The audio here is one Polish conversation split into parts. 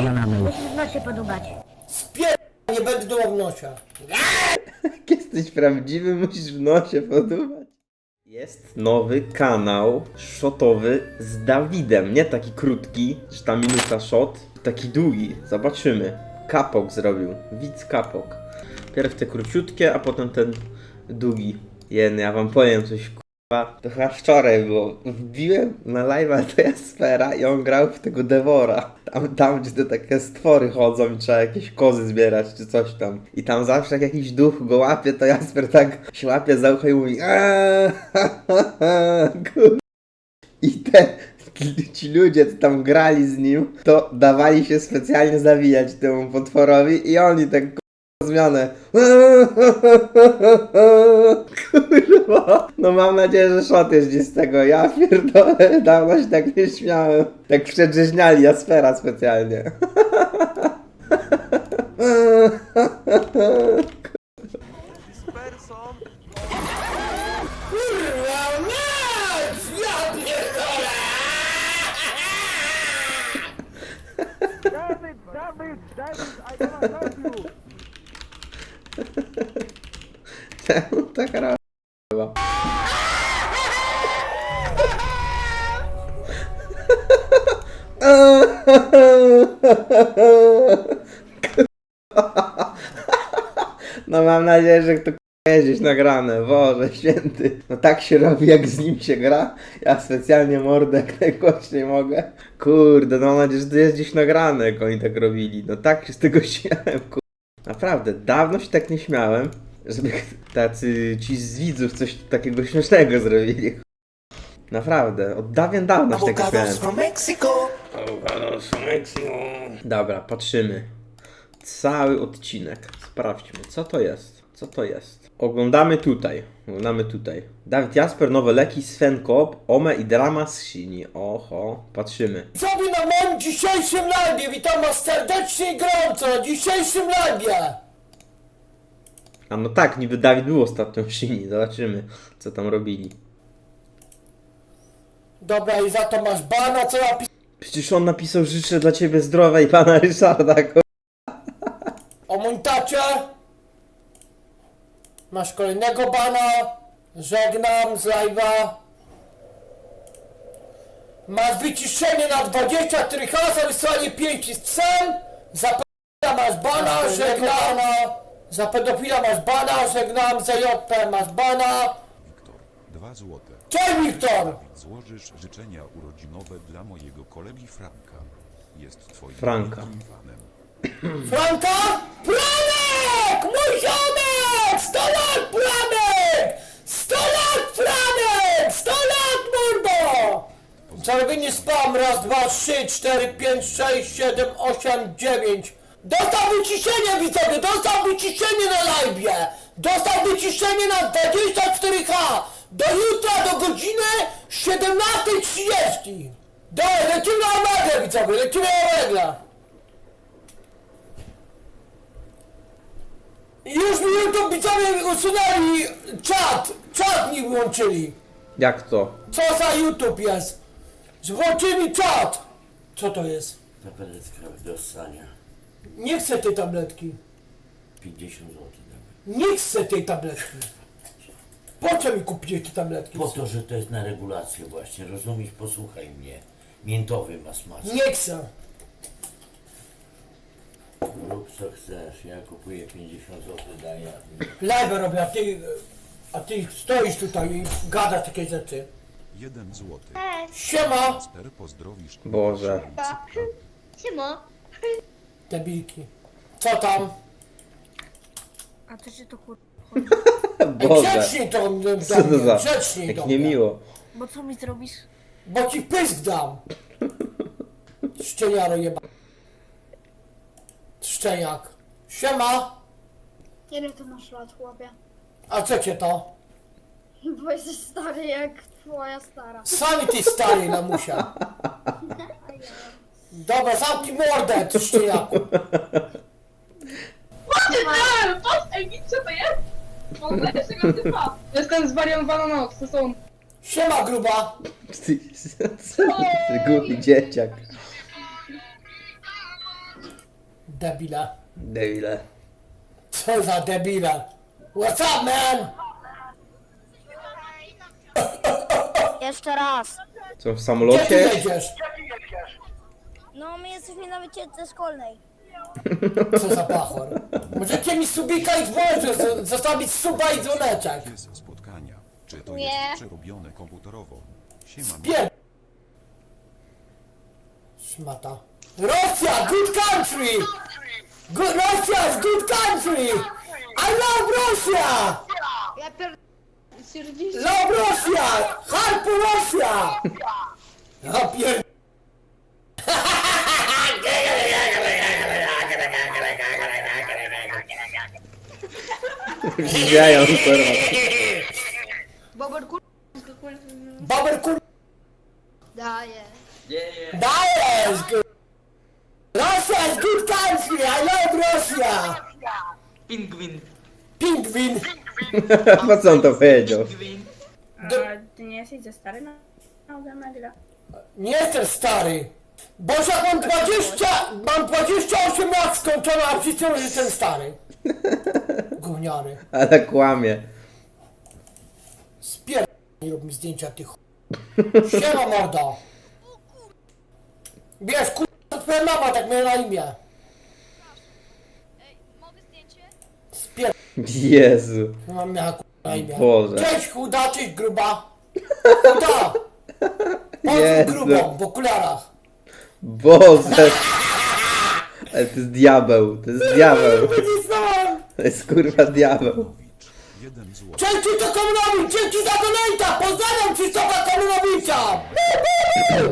Musisz w nosie podubać. Spier... nie będę do nosia. Jak jesteś prawdziwy, musisz w nosie podobać. Jest nowy kanał shotowy z Dawidem. Nie taki krótki, że tam minuta shot, taki długi. Zobaczymy. Kapok zrobił. Widz kapok. Pierw te króciutkie, a potem ten długi. Jen, ja wam powiem coś. To chyba wczoraj było. Wbiłem na live'a do Jaspera i on grał w tego Devora. Tam, tam gdzie te takie stwory chodzą i trzeba jakieś kozy zbierać czy coś tam. I tam zawsze jak jakiś duch go łapie, to Jasper tak się łapie za ucho i mówi. I te ci ludzie, co tam grali z nim, to dawali się specjalnie zawijać temu potworowi i oni tak zmianę. Kurwa. No mam nadzieję, że shot jest gdzieś z tego. Ja pierdolę, dawno się tak nie śmiałem. Tak przedrzeźniali Jaspera specjalnie. Czemu tak robię? No mam nadzieję, że to jest gdzieś nagrane, Boże święty. No tak się robi, jak z nim się gra. Ja specjalnie mordę jak najgłośniej mogę. Kurde, no mam nadzieję, że to jest gdzieś nagrane, jak oni tak robili. No tak się z tego śmiałem, kurde. Naprawdę, dawno się tak nie śmiałem, żeby tacy ci z widzów coś takiego śmiesznego zrobili. Naprawdę, od dawien dawna się tak śmiałem. from Mexico. Dobra, patrzymy. Cały odcinek. Sprawdźmy, co to jest. Co to jest? Oglądamy tutaj. Oglądamy tutaj. Dawid Jasper, nowe leki, Sven Kop, Ome i Drama z Shini. Oho, patrzymy. Sobie na moim dzisiejszym live. Witam was serdecznie i gorąco na dzisiejszym live. A no tak, niby Dawid był ostatnio w Shini. Zobaczymy, co tam robili. Dobra, i za to masz bana, co ja Przecież on napisał życzę dla ciebie zdrowa i pana Ryszarda. ko- o moim tacie. Masz kolejnego bana. Żegnam z live'a. Masz wyciszenie na 24 hasa, wysłanie 5 cel. Za pedofila masz bana, żegnam. Za pedofila masz bana, żegnam. Za JP masz bana. Wiktor, dwa złote. Cześć Wiktor! Złożysz życzenia urodzinowe dla mojego kolegi Franka. Jest twoim Franka. wielkim fanem. Franka? Franek! Mój ziomek! 100 lat Franek! 100 lat Franek! 100 lat mordo! Czerwieni spam raz, dwa, trzy, cztery, pięć, sześć, siedem, osiem, dziewięć. Dostał wyciszenie widzowie, dostał wyciszenie na live! Dostał wyciszenie na 24H! Do jutra do godziny 17.30! Dobra, lecimy na Omegle widzowie, lecimy na Omegle! Już mi YouTube widzowie usunęli czat! Czat mi włączyli! Jak to? Co za YouTube jest? Włączyli czat! Co to jest? Tabletka do ssania. Nie chcę tej tabletki. 50 zł damy. Nie chcę tej tabletki. Po co mi kupicie te tabletki? Po to, że to jest na regulację właśnie, rozumiesz? Posłuchaj mnie. Miętowy ma smak. Nie chcę. Rób co chcesz, ja kupuję 50 zł, daję. Live robię, a ty, a ty stoisz tutaj i gadasz takie rzeczy. Jeden złoty. Siema! Kasper, pozdrowisz Boże. Siemo. Debilki. Co tam? A to czy to kur... Boże. Grzecznij to do Co to mnie, za... do Jak mnie. niemiło. Bo co mi zrobisz? Bo ci pysk dam! Szczeniaro jeba. Szczeniak. Siema! Ile to masz lat, chłopie? A co cię to? Bo jesteś stary jak twoja stara. Sami ty stary lamusia. Dobra, zamknij mordę, ty szczeniaku. Eee, patrz, ej, widzisz co to jest? Mam lepszego typa. Jestem zwariowany noc, to są... Siema gruba. Ty, co ty, głupi dzieciak. Debile. Debile. Co za debile? What's up, man? Jeszcze raz. Co, w Gdzie ty samolocie? jedziesz? No, my jesteśmy na wycieczce szkolnej. Co za pachor? Możecie mi subika i dzwoneczek, zostawić suba i dzwoneczek. Jest spotkania. Czy to Nie. jest przerobione komputerowo? Siema, Pier... Szmata. Rosja, good country! Good, Rosja is good country! I love Russia! Ja pier... Stwierdziliście... Love Russia! Harpu Rosja! Ja pier... Widziają, kurwa. Bober kur... Baber kur... Daje. Dajesz! good- Russia is good country! I love Russia! Pingwin. Pingwin! Po co on to powiedział? Pingwin. A ty nie jesteś za stary na? Nie jestem stary. Boże, mam 20, mam 28 lat skończone, a że jestem stary. Gówniany. Ale kłamie. Spier... Nie rób mi zdjęcia tych ch... Siema mordo. Wiesz, kur... to twoja mama tak miała na imię. Mogę zdjęcie? Spier... Jezu. Mam miała kur... na imię. Boże. Cześć chuda, cześć gruba. Chuda. Jezu. grubą w okularach. Boże. Ale to jest diabeł, to jest diabeł. To jest kurwa diabeł. Cześć Krzysztof Komunowicz, dzięki za donata. Pozdrawiam Krzysztofa Komunowicza.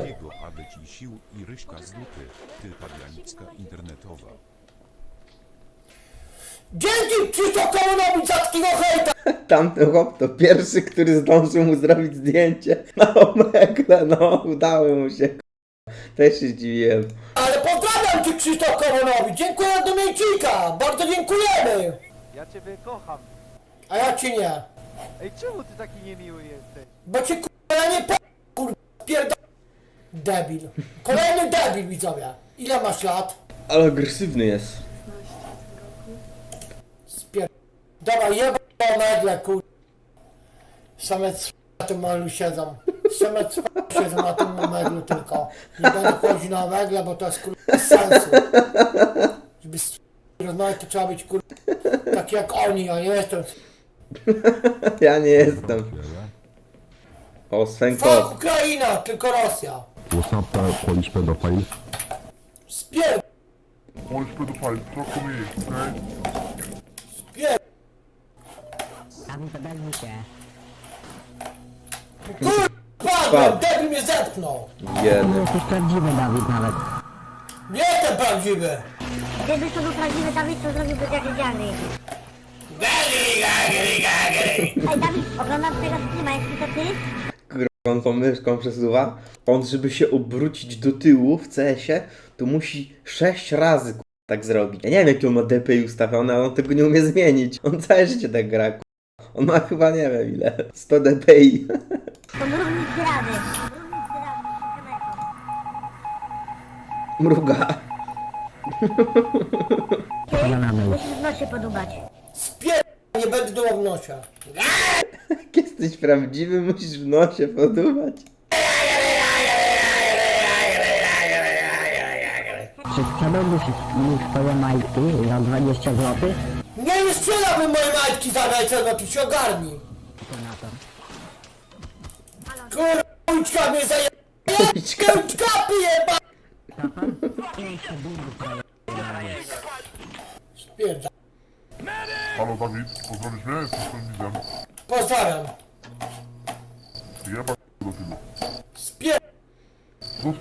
Jego, aby ci sił i ryśka z dupy. Ty pabianicka internetowa. Dzięki Krzysztof Komunowicz za takiego hejta. Tamten chłop to pierwszy, który zdążył mu zrobić zdjęcie na omegle. No, udało mu się. Też się zdziwiłem. Ale pozdrawiam Cię Krzysztof Komunowicz. Dziękuję do Miejcika. Bardzo dziękujemy. Ja ciebie kocham. A ja Ci nie. Ej, czemu ty taki niemiły jesteś? Bo Cię kurwa ja nie po... kurwa pierda... Debil. Kolejny debil widzowie. Ile masz lat? Ale agresywny jest. Spier... Dobra, jeba megle kur... Same c... na tym melu siedzą. Same c... siedzą na tym meglu tylko. Nie będę chodził na megle, bo to jest kur... bez sensu. Żeby z... rozmawiać to trzeba być kur... tak jak oni, a nie jestem. Ja nie jestem. O, Fuck. Ukraina, tylko Rosja. What's up, uh, Polish pedophile? Spier... Polish pedophile, talk to me, okay? Spier... Kurwa, debil mnie zepchnął. Jedy. Nie jestem prawdziwy. Gdybyś to był prawdziwy Dawid, to zrobiłby jak Jany. Ej Dawid, oglądam tego streama, jeśli to ty? On tą myszką przesuwa. On, żeby się obrócić do tyłu w CS-ie, to musi 6 razy tak zrobić. Ja nie wiem, jaki on ma DPI ustawione, ale on tego nie umie zmienić. On całe życie tak gra. kurwa. On ma chyba nie wiem ile. 100 DPI. To mrównik zdrady. Mrównik zdrady. Mruga. Musisz w nosie podubać. Spier... Nie będę dumał w nosie. Jak jesteś prawdziwy, musisz w nosie podumać. Czy sprzedałbyś mi swoje majtki za 20 zł? Nie, nie sprzedałbym mojej majtki za najce, no ty się ogarnij. Kurwa, mnie zaje... Uczka. Uczka jeba! Spierda. Halo Dawid, pozdrowisz mnie? Jestem tym widzem. Pozdrawiam. Jeba do tylu. Spier... Co?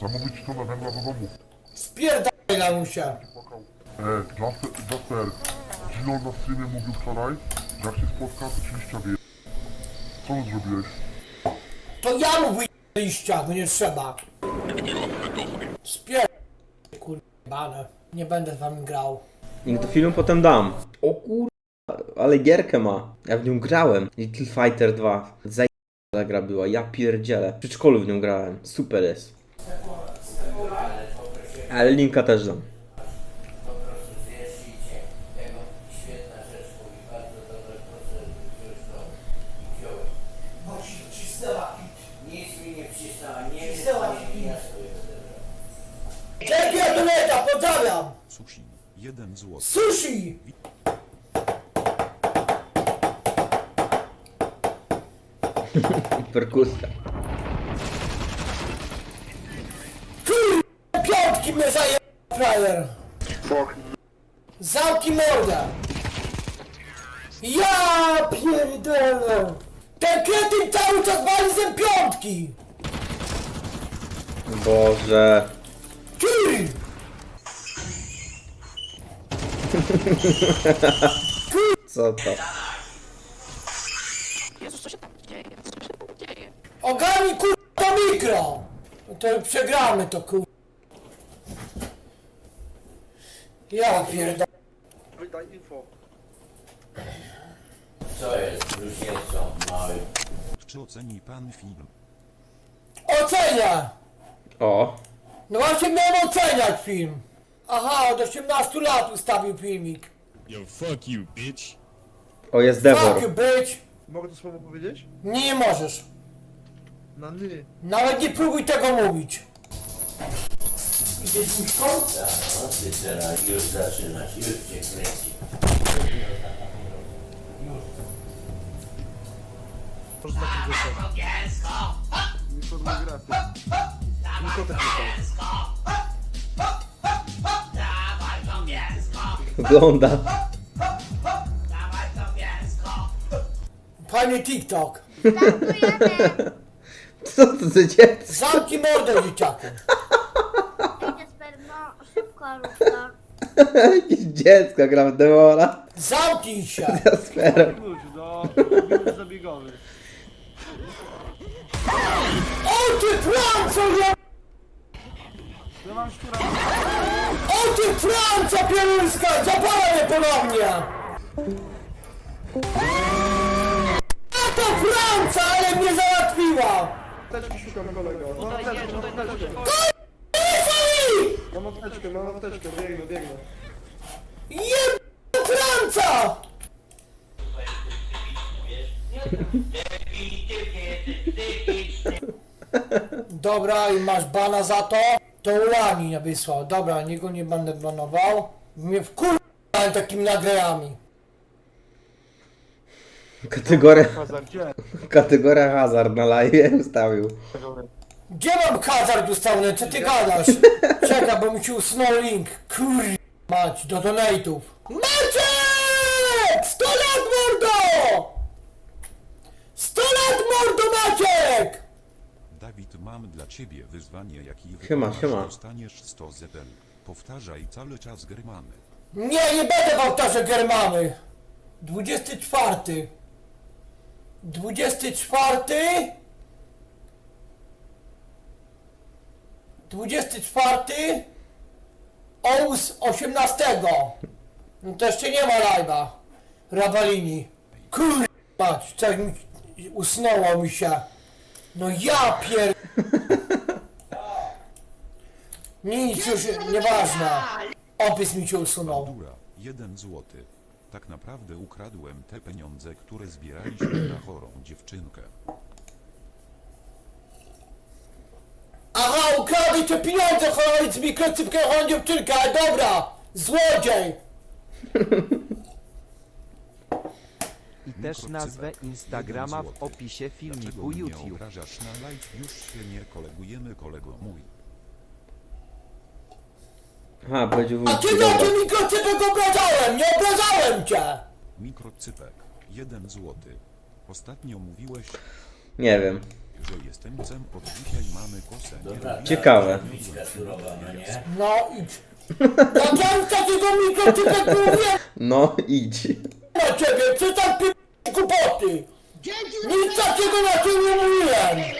Zamówić tonę węgla do domu. Spierdaj lamusia. E, Jasper, Jasper, Gino na streamie mówił wczoraj, że jak się spotka, to ci liścia wyje. Co zrobiłeś? To ja mu wyjdę liścia, bo nie trzeba. Spier... Kurwa, nie będę z wami grał. Niech do filmu potem dam. O kur... Ale gierkę ma. Ja w nią grałem. Little Fighter 2. Zajebana gra była. Ja pierdzielę. W przedszkolu w nią grałem. Super jest. Ale linka też dam. Czerpia Doleta, pozdrawiam! Sushi. Jeden złoty. Sushi! Perkuska. Kurwa, piątki mnie zaje... frajer! Fuck. Zamki morda! Ja pierdolę! Ten kretyn cały czas wali ze piątki! Boże. Co to? Ogarnij kur... to mikro! No to przegramy to kur... Ja pierdolę. Co jest? Już jest co, mały. Czy oceni pan film? Ocenia! O. No właśnie miałem oceniać film. Aha, od 18 lat ustawił filmik. O, jest Fuck you, Devor. bitch! Mogę to słowo powiedzieć? Nie możesz. No nie. Nawet nie próbuj tego mówić. Idziesz mi w końcu? No ty teraz już zaczynasz, już cię kręci. Może taki wyszedł. Niko Niko tak. Wygląda. Panie TikTok! Co to za dziecko? zamknij mordę dzieciaku. Jesper, no szybko równo. Jakieś dziecko gra w Devora. Zamknij się. Jasperem. Wróć do... O ty ja... Ja mam szczura. O ty Franco pieluńska, zapala mnie ponownie. A to Franca, ale mnie załatwiła. Apteczki szukam kolego. Mam apteczkę, mam apteczkę. Ej! Mam apteczkę, mam apteczkę. Biegnę, biegnę. Jeb... Franca! Dobra, i masz bana za to? To Ulani nie wysłał. Dobra, niego nie będę banował. Mnie wkurwałem takimi nagrajami. Kategoria, Hazardzie. kategoria hazard na live ustawił. Gdzie mam hazard ustawiony? Co ty gadasz? Czekaj, bo mi się usunął link. Kur... Mać, do donate'ów. Maciek! 100 lat mordo! 100 lat mordo Maciek! Dawid, mam dla ciebie wyzwanie, jakie Siema, wykonasz, siema. dostaniesz 100 zebel. Powtarzaj cały czas grymamy. Nie, nie będę powtarzał Germany. 24. 24. 24. Ous 18. No to jeszcze nie ma live'a. Rabalini. Kur... Mać, coś mi usnęło mi się. No ja pier... Nic już, nieważne. Opis mi się usunął. Dura, 1 zł. Tak naprawdę ukradłem te pieniądze, które zbieraliśmy na chorą dziewczynkę. Aha, ukradli te pieniądze, choć z mikrocypkę chorą dziewczynkę, ale dobra! Złodziej! Też nazwę Instagrama w opisie Dlaczego filmiku mnie YouTube. obrażasz na live? Już się nie kolegujemy, kolego mój. Aha, powiedział A ty na dobra. obrażałem, nie obrażałem cię! Mikrocypek, 1 zł. Ostatnio mówiłeś, Nie wiem. że jestem cem, od dzisiaj mamy kosę. Nie Dobra, Ciekawe. Miska surowa, no nie? No idź. Tak mówię No, idź. na ciebie, co tam pi... głupoty! Nic takiego na ciebie nie mówiłem!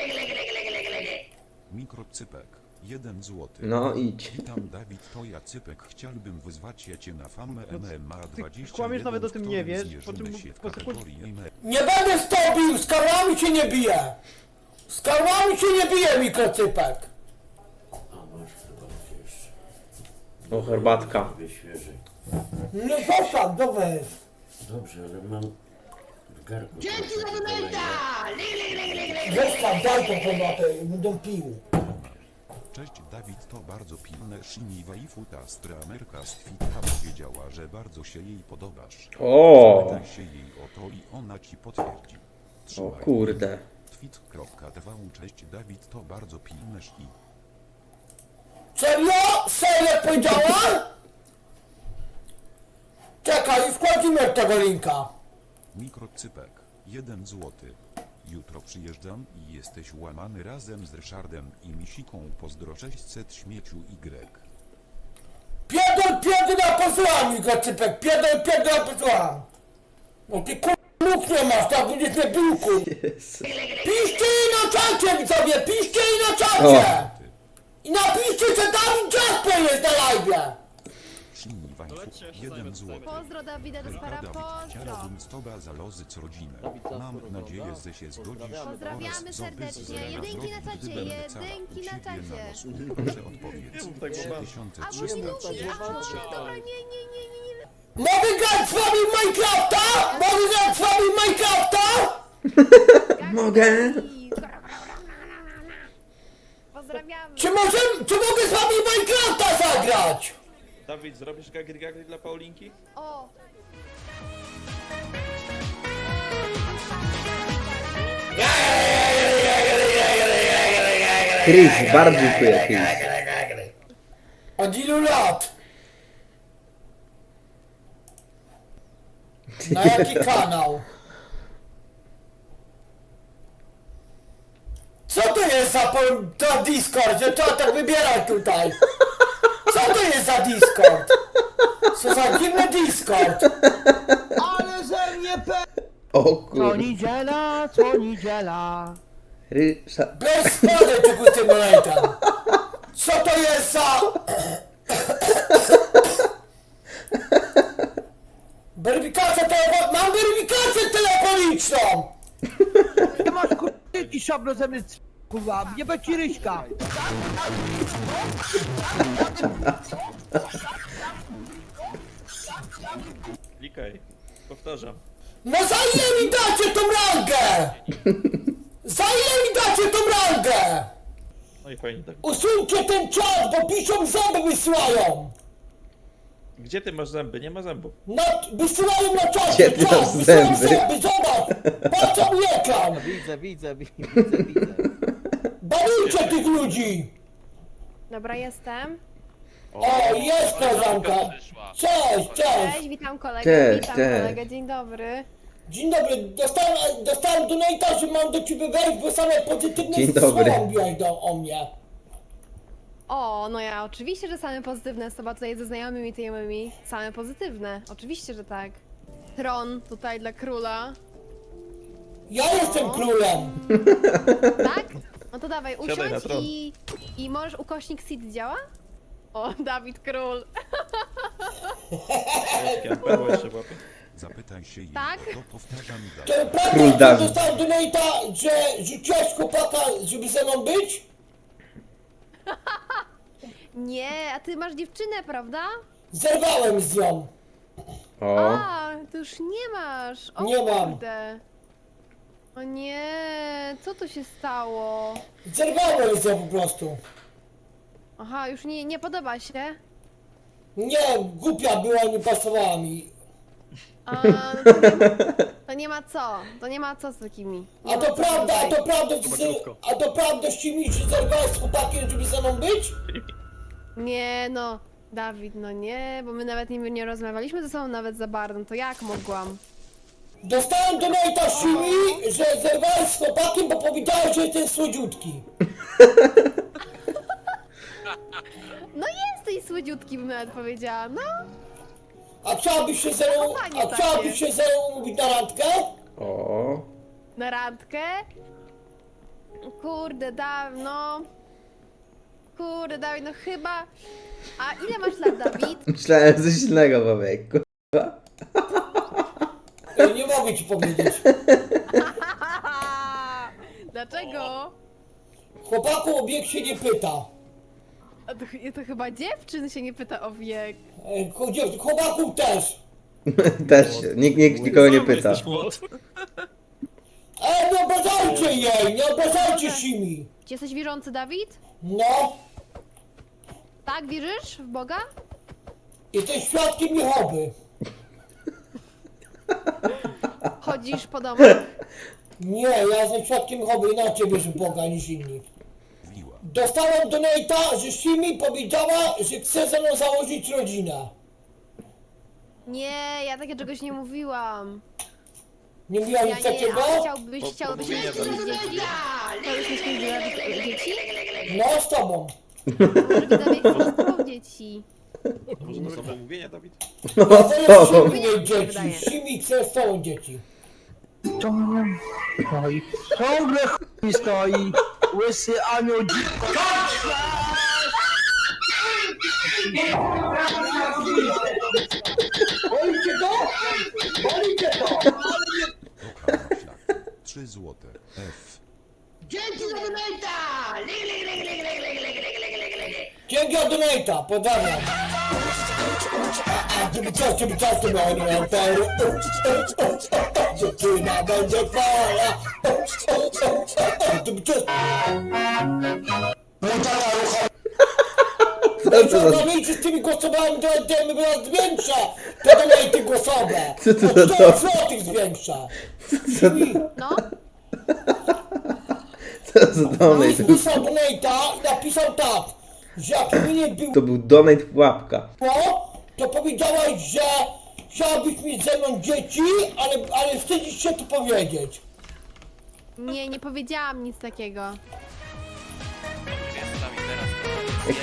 Mikrocypek, 1 zł. No, idź. Witam Dawid, to ja Cypek. Chciałbym wyzwać cię na famę MMA 20. kłamiesz, nawet o tym nie wiesz, po czym się w po sekundzie- kategorii MMA. Nie będę z tobą z karłami się nie biję! Z karłami się nie bije mikrocypek! A masz chyba jeszcze. O, herbatka. Sobie świeżej. Nie zostaw, do weź. Dobrze, ale mam garku. Dzięki za donata! Zostaw, daj to herbatę, będę pił. Cześć Dawid, to bardzo pilne Shini waifu ta stra Ameryka z Twittera powiedziała, że bardzo się jej podobasz. O, Zapytaj się jej o to i ona ci potwierdzi. o Trzymaj. kurde. Tweet.tv Cześć Dawid, to bardzo pilne i Serio? Serio powiedziała? Czekaj, wchodzimy od tego linka. Mikrocypek 1 złoty. Jutro przyjeżdżam i jesteś łamany razem z Ryszardem i Misiką pozdro 600 śmieciu Y. Pierdol, pierdol, ja posłucham mikrocypek. Pierdol, pierdol, ja posłucham. No ty kur... nóg nie masz, tak będziesz mnie bił, kur... Jezu. Piszcie jej na czacie, widzowie, piszcie jej na czacie! I napiszcie, że Dawid Shini waifu 1 złoty. Pozdro Dawida Despera, Dawid, pozdro. chciałabym z tobą zalozyć rodzinę. Mam nadzieję, że się zgodzisz Pozdrawiamy oraz serdecznie. Jedynki na robić, czacie, gdybym wcała jedynki u na ciebie czacie. Proszę odpowiedz. A bo nie 3300 lubi, a dobra, nie, nie, nie, nie, nie. Mogę grać z wami w Minecrafta? Mogę grać z wami w Minecrafta? Mogę? Pozdrawiamy. Czy możemy, czy mogę z wami w Minecrafta zagrać? Dawid, zrobisz gagry gagry dla Paulinki? O, Chris, bardzo dziękuję, Chris. Od ilu lat? Na jaki kanał? Co to jest za, po- za Discord? Że trzeba tak wybierać tutaj? Co to jest za Discord? Co za dziwny Discord? Ale że mnie pe... O Co kurde. niedziela, co niedziela. Ryszard. Bez spody tym momentem. Co to jest za... Weryfikację telefon... Mam weryfikację telefoniczną! Ty masz kurtyki szablo zamiast kurwa, nie będzie ryśka. Klikaj. Powtarzam. No za ile mi dacie tą rangę? Za ile mi dacie tą rangę? No i fajnie tak. Usuńcie ten czat, bo piszą zęby wysyłają! Gdzie ty masz zęby? Nie ma zębów. No, wysyłają na czat, Gdzie ty masz wysyłają zęby? zęby, zobacz! Patrz mój ekran! Widzę, widzę, widzę, widzę. Banujcie tych ludzi! dobra, jestem. O, jest koleżanka! Cześć, cześć! Cześć, witam kolegę, Cześć, witam cześć. kolegę, dzień dobry. Dzień dobry, dostałem, dostałem donata, że mam do ciebie wejść, bo same pozytywne Dzień dobry. słowa mówiłeś do, o mnie. O, no ja oczywiście, że same pozytywne, słowa tutaj ze znajomymi tymi, same pozytywne, oczywiście, że tak. Tron tutaj dla króla, Ja jestem królem! tak? No to dawaj, Siadaj na usiądź tron. i, i możesz ukośnik seed działa? O, Dawid Król. Ja perło jeszcze łapie. Zapytaj się jej Tak? to, powtarzam To dalej. prawda, Król że Dawid. dostałem donata, że rzuciłeś chłopaka, żeby ze mną być? Nie, a ty masz dziewczynę, prawda? Zerwałem z nią. O. A, to już nie masz. O Nie mam. kurde. O nie, co tu się stało? Zerwałem z nią po prostu. Aha, już nie, nie podoba się? Nie, głupia była, nie pasowała mi. A, no to, nie, to nie ma co, to nie ma co z takimi. Nie A ma to co prawda, a to prawda, że, a to prawda, mi, że zerwałeś z chłopakiem, żeby ze mną być? Nie no, Dawid, no nie, bo my nawet nie, nie rozmawialiśmy ze sobą nawet za bardzo, no to jak mogłam? Dostałem donata Simi, że zerwałeś z chłopakiem, bo powiedziałeś, że jestem słodziutki. No jesteś słodziutki, bym nawet powiedziała, no. A chciałabyś się ze mną, Zachowanie a chciałabyś takie. się ze mną umówić na randkę? O. Na randkę? Kurde, dawno. Kurde, Dawid, no chyba... A ile masz lat, Dawid? Myślałem coś innego, Bobek. kurwa. Ja nie mogę ci powiedzieć. Dlaczego? Chłopaku o się nie pyta. A to, ch- to chyba dziewczyn się nie pyta o wiek. E, dziew- Chłopaków też. Też nikt, nikt nikogo nie pyta. E, nie obrażajcie jej, nie obrażajcie Simi. Czy jesteś wierzący, Dawid? No, Tak, wierzysz w Boga? Jesteś świadkiem Jehowy. Chodzisz po domach? Nie, ja jestem świadkiem Jehowy, inaczej wierzę w Boga niż inni. Wiła. Dostałem donata, że Simi powiedziała, że chce ze mną założyć rodzinę. Nie, ja takiego czegoś nie mówiłam. Nie mówiła Ja nic nie, takiego? a chciałbyś, chciałbyś mieć dzieci? Chciałbyś mieć dzieci? No, z tobą. Może widzowie chcą z tobą dzieci. No, to. chcę mieć dzieci. Wydaje. Simi chce z tobą dzieci. Ciągle chuj stoi. Łysy anioł dziko. To? Bolicie to? Ślak. 3 złote. F. Dzięki za donata, pozdrawiam. A, a, żeby coś, żeby coś, to miał nie Dziewczyna będzie twoja. Żeby coś... Co to za... Zamienicie z tymi głosowaniami, to będziemy teraz zwiększa te donaty głosowe. Co to O za 100 to? złotych zwiększa. No, Co za donate? Napisał donata i napisał tak, że jak mi nie było, To był donate pułapka. to powiedziałaś, że chciałabyś mieć ze mną dzieci, ale, ale wstydzisz się to powiedzieć. nie, nie powiedziałam nic takiego.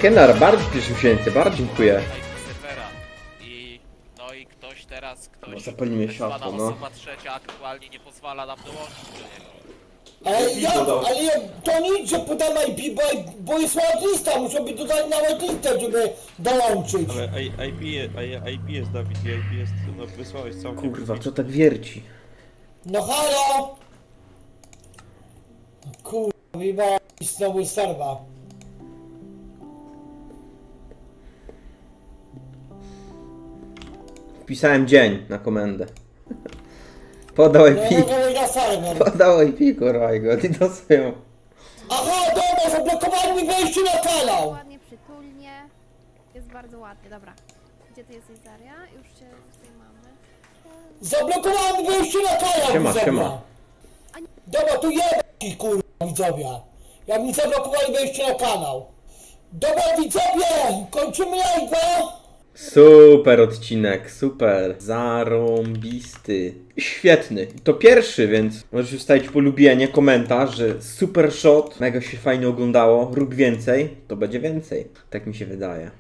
Kenar, bardzo cieszę się, bardzo dziękuję. serwera. I no i ktoś teraz, ktoś zapalimy tak zwana światło, no. osoba trzecia aktualnie nie pozwala nam dołączyć do niego. Ale ja, ale ja, to nic, że podam IP, bo, jest lista, muszę by dodać nawet listę, żeby dołączyć. IP, IP jest Dawid, IP jest, no wysłałeś całkiem. Kurwa, co tak wierci? No halo! Kurwa, wyjebała mi znowu serwa. Wpisałem dzień na komendę. Podał IP. może na. Podał IP, kurwa, i go dinosują. Aha, dobra, zablokowali mi wejście na kanał! Ładnie, przytulnie. Jest bardzo ładnie, dobra. Gdzie ty jesteś, Daria? Już cię tutaj mamy. Zablokowałem wejście na kanał, Siema, widzowie. siema. Dobra, tu jebać kurwa, widzowie. Jak mi zablokowali wejście na kanał. Dobra, widzowie, kończymy live'a. Super odcinek, super. Zarąbisty. Świetny. To pierwszy, więc możesz już stawić polubienie, komentarz, że super shot, mega się fajnie oglądało, rób więcej, to będzie więcej. Tak mi się wydaje.